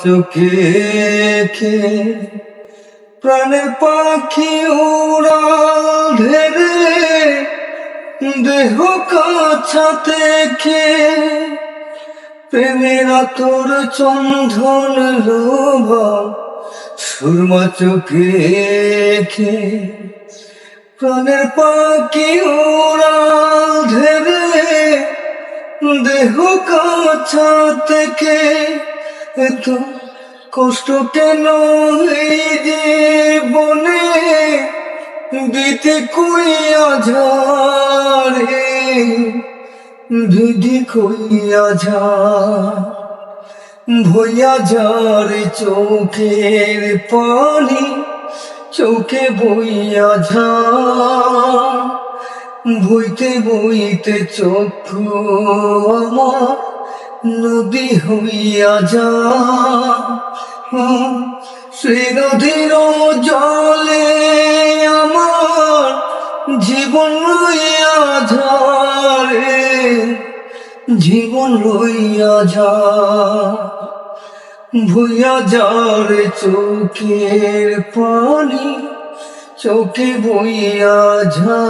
চোখে খে প্রাণের পাখি উড়াল ধেরে দেহ কাছা থেকে প্রেমের তোর চন্ধন লোভা সুরমা চোখে খে প্রাণের পাখি উড়াল দেহ কাছা থেকে এত কষ্ট কেন এই জীবনে দিতে কইয়া ঝাড়ে দিদি কইয়া ঝা ভইয়া ঝাড়ে চোখের পানি, চোখে বইয়া ঝা বইতে বইতে চক্ষু আমার নদী হইয়া যা সে নদীর জলে আমার জীবন লইয়া ঝারে, জীবন লইয়া যা ভুইয়া যারে চোখের পানি চোখে বইয়া যা